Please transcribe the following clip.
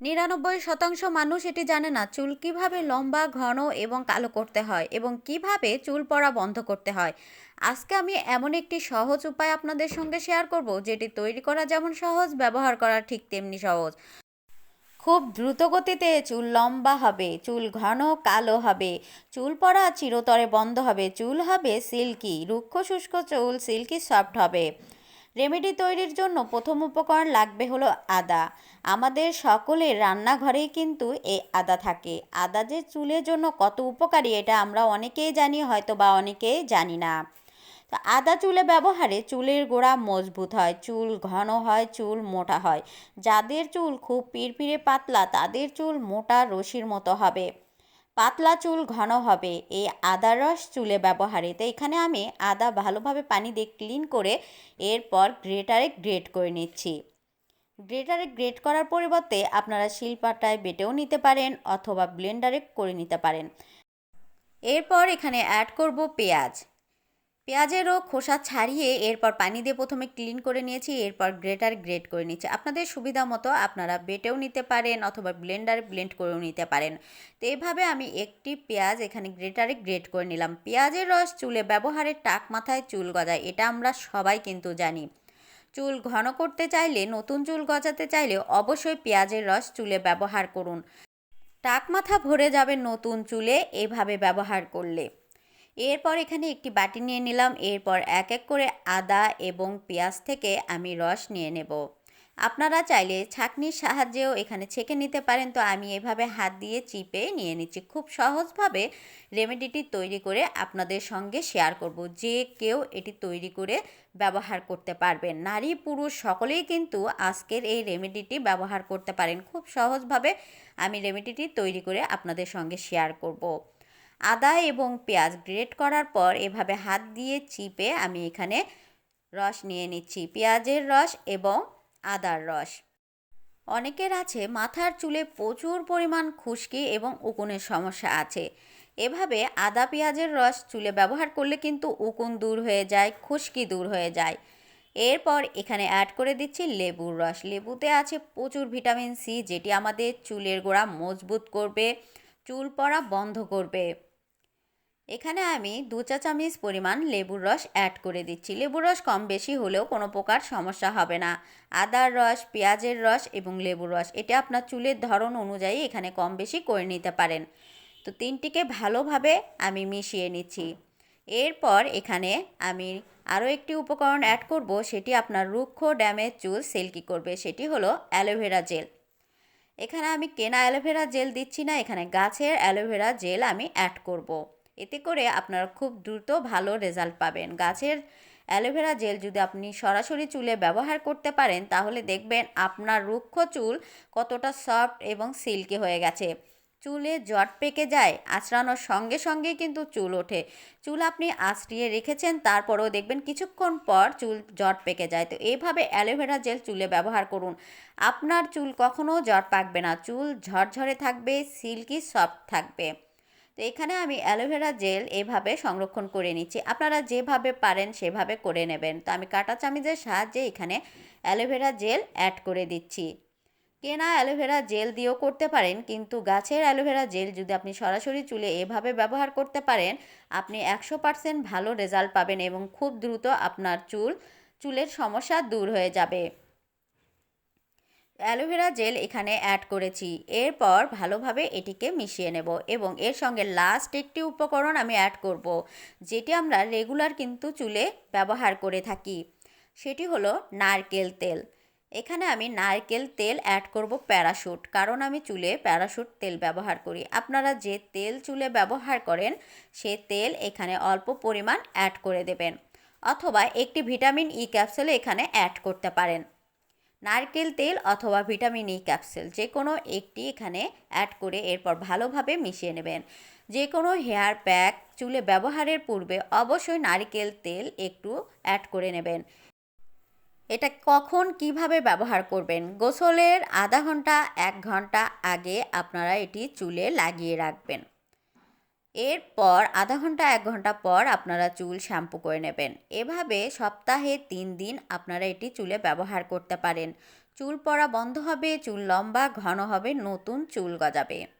নিরানব্বই শতাংশ মানুষ এটি জানে না, চুল কীভাবে লম্বা, ঘন এবং কালো করতে হয় এবং কীভাবে চুল পড়া বন্ধ করতে হয়। আজকে আমি এমন একটি সহজ উপায় আপনাদের সঙ্গে শেয়ার করব, যেটি তৈরি করা যেমন সহজ, ব্যবহার করা ঠিক তেমনি সহজ। খুব দ্রুত গতিতে চুল লম্বা হবে, চুল ঘন, কালো হবে, চুল পড়া চিরতরে বন্ধ হবে, চুল হবে সিল্কি, রুক্ষ শুষ্ক চুল সিল্কি সফট হবে। রেমেডি তৈরির জন্য প্রথম উপকরণ লাগবে হলো আদা। আমাদের সকলের রান্নাঘরেই কিন্তু এই আদা থাকে। আদা যে চুলের জন্য কত উপকারী এটা আমরা অনেকেই জানি হয়তো বা অনেকেই জানি না। তো আদা চুলে ব্যবহারে চুলের গোড়া মজবুত হয়, চুল ঘন হয়, চুল মোটা হয়। যাদের চুল খুব পিরপিরে পাতলা, তাদের চুল মোটা রশির মতো হবে। পাতলা চুল ঘন হবে। এই আদা রস চুলে ব্যবহারে। তো এখানে আমি আদা ভালোভাবে পানি দিয়ে ক্লিন করে এরপর গ্রেটারে গ্রেট করে নিচ্ছি। গ্রেটারে গ্রেট করার পরিবর্তে আপনারা শিলপাটায় বেটেও নিতে পারেন অথবা ব্লেন্ডারে করে নিতে পারেন। এরপর এখানে অ্যাড করব পেঁয়াজ। পেঁয়াজেরও খোসা ছাড়িয়ে এরপর পানি দিয়ে প্রথমে ক্লিন করে নিয়েছি, এরপর গ্রেটার গ্রেট করে নিয়েছি। আপনাদের সুবিধা মতো আপনারা বেটেও নিতে পারেন অথবা ব্লেন্ডারে ব্লেন্ড করেও নিতে পারেন। তো এভাবে আমি একটি পেঁয়াজ এখানে গ্রেটারে গ্রেট করে নিলাম। পেঁয়াজের রস চুলে ব্যবহারের টাক মাথায় চুল গজায়, এটা আমরা সবাই কিন্তু জানি। চুল ঘন করতে চাইলে, নতুন চুল গজাতে চাইলে অবশ্যই পেঁয়াজের রস চুলে ব্যবহার করুন। টাক মাথা ভরে যাবে নতুন চুলে, এভাবে ব্যবহার করলে। এরপর এখানে একটি বাটি নিয়ে নিলাম। এরপর এক এক করে আদা এবং পেঁয়াজ থেকে আমি রস নিয়ে নেব। আপনারা চাইলে ছাঁকনির সাহায্যেও এখানে ছেঁকে নিতে পারেন। তো আমি এভাবে হাত দিয়ে চিপে নিয়ে নিচ্ছি। খুব সহজভাবে রেমেডিটি তৈরি করে আপনাদের সঙ্গে শেয়ার করব। যে কেউ এটি তৈরি করে ব্যবহার করতে পারবেন। নারী, পুরুষ সকলেই কিন্তু আজকের এই রেমেডিটি ব্যবহার করতে পারেন। খুব সহজভাবে আমি রেমেডিটি তৈরি করে আপনাদের সঙ্গে শেয়ার করব। আদা এবং পেঁয়াজ গ্রেট করার পর এভাবে হাত দিয়ে চিপে আমি এখানে রস নিয়ে নিচ্ছি। পেঁয়াজের রস এবং আদার রস। অনেকের আছে মাথার চুলে প্রচুর পরিমাণ খুশকি এবং উকুনের সমস্যা আছে। এভাবে আদা পেঁয়াজের রস চুলে ব্যবহার করলে কিন্তু উকুন দূর হয়ে যায়, খুশকি দূর হয়ে যায়। এরপর এখানে অ্যাড করে দিচ্ছি লেবুর রস। লেবুতে আছে প্রচুর ভিটামিন সি যেটি আমাদের চুলের গোড়া মজবুত করবে, চুল পড়া বন্ধ করবে। এখানে আমি দু চা চামচ পরিমাণ লেবুর রস অ্যাড করে দিচ্ছি। লেবুর রস কম বেশি হলেও কোনো প্রকার সমস্যা হবে না। আদার রস, পেঁয়াজের রস এবং লেবুর রস, এটা আপনার চুলের ধরন অনুযায়ী এখানে কম বেশি করে নিতে পারেন। তো তিনটিকে ভালোভাবে আমি মিশিয়ে নিচ্ছি। এরপর এখানে আমি আরও একটি উপকরণ অ্যাড করব, সেটি আপনার রুক্ষ ড্যামেজ চুল সিল্কি করবে, সেটি হলো অ্যালোভেরা জেল। এখানে আমি কেনা অ্যালোভেরা জেল দিচ্ছি না, এখানে গাছের অ্যালোভেরা জেল আমি অ্যাড করব। এতে করে আপনারা খুব দ্রুত ভালো রেজাল্ট পাবেন। গাছের অ্যালোভেরা জেল যদি আপনি সরাসরি চুলে ব্যবহার করতে পারেন, তাহলে দেখবেন আপনার রুক্ষ চুল কতটা সফট এবং সিল্কি হয়ে গেছে। চুলে জট পেকে যায়, আঁচড়ানোর সঙ্গে সঙ্গে কিন্তু চুল ওঠে। চুল আপনি আঁচড়িয়ে রেখেছেন, তারপরেও দেখবেন কিছুক্ষণ পর চুল জট পেকে যায়। তো এইভাবে অ্যালোভেরা জেল চুলে ব্যবহার করুন। আপনার চুল কখনও জট পাকবে না। চুল ঝরঝরে থাকবে, সিল্কি সফট থাকবে। তো এখানে আমি অ্যালোভেরা জেল এভাবে সংরক্ষণ করে নিচ্ছি। আপনারা যেভাবে পারেন সেভাবে করে নেবেন। তো আমি কাটা চামিজের সাহায্যে এখানে অ্যালোভেরা জেল অ্যাড করে দিচ্ছি। কেনা অ্যালোভেরা জেল দিয়েও করতে পারেন, কিন্তু গাছের অ্যালোভেরা জেল যদি আপনি সরাসরি চুলে এভাবে ব্যবহার করতে পারেন, আপনি একশো পারসেন্ট ভালো রেজাল্ট পাবেন এবং খুব দ্রুত আপনার চুল, চুলের সমস্যা দূর হয়ে যাবে। অ্যালোভেরা জেল এখানে অ্যাড করেছি। এরপর ভালোভাবে এটিকে মিশিয়ে নেব এবং এর সঙ্গে লাস্ট একটি উপকরণ আমি অ্যাড করব, যেটি আমরা রেগুলার কিন্তু চুলে ব্যবহার করে থাকি। সেটি হলো নারকেল তেল। এখানে আমি নারকেল তেল অ্যাড করব প্যারাশুট, কারণ আমি চুলে প্যারাশুট তেল ব্যবহার করি। আপনারা যে তেল চুলে ব্যবহার করেন, সে তেল এখানে অল্প পরিমাণ অ্যাড করে দেবেন, অথবা একটি ভিটামিন ই ক্যাপসুল এখানে অ্যাড করতে পারেন। নারকেল তেল অথবা ভিটামিন ই ক্যাপসুল যে কোনো একটি এখানে অ্যাড করে এরপর ভালোভাবে মিশিয়ে নেবেন। যে কোনো হেয়ার প্যাক চুলে ব্যবহারের পূর্বে অবশ্যই নারকেল তেল একটু অ্যাড করে নেবেন। এটা কখন কীভাবে ব্যবহার করবেন? গোসলের আধা ঘণ্টা, এক ঘণ্টা আগে আপনারা এটি চুলে লাগিয়ে রাখবেন। এরপর আধা ঘণ্টা, এক ঘণ্টা পর আপনারা চুল শ্যাম্পু করে নেবেন। এভাবে সপ্তাহে তিন দিন আপনারা এটি চুলে ব্যবহার করতে পারেন। চুল পড়া বন্ধ হবে, চুল লম্বা, ঘন হবে, নতুন চুল গজাবে।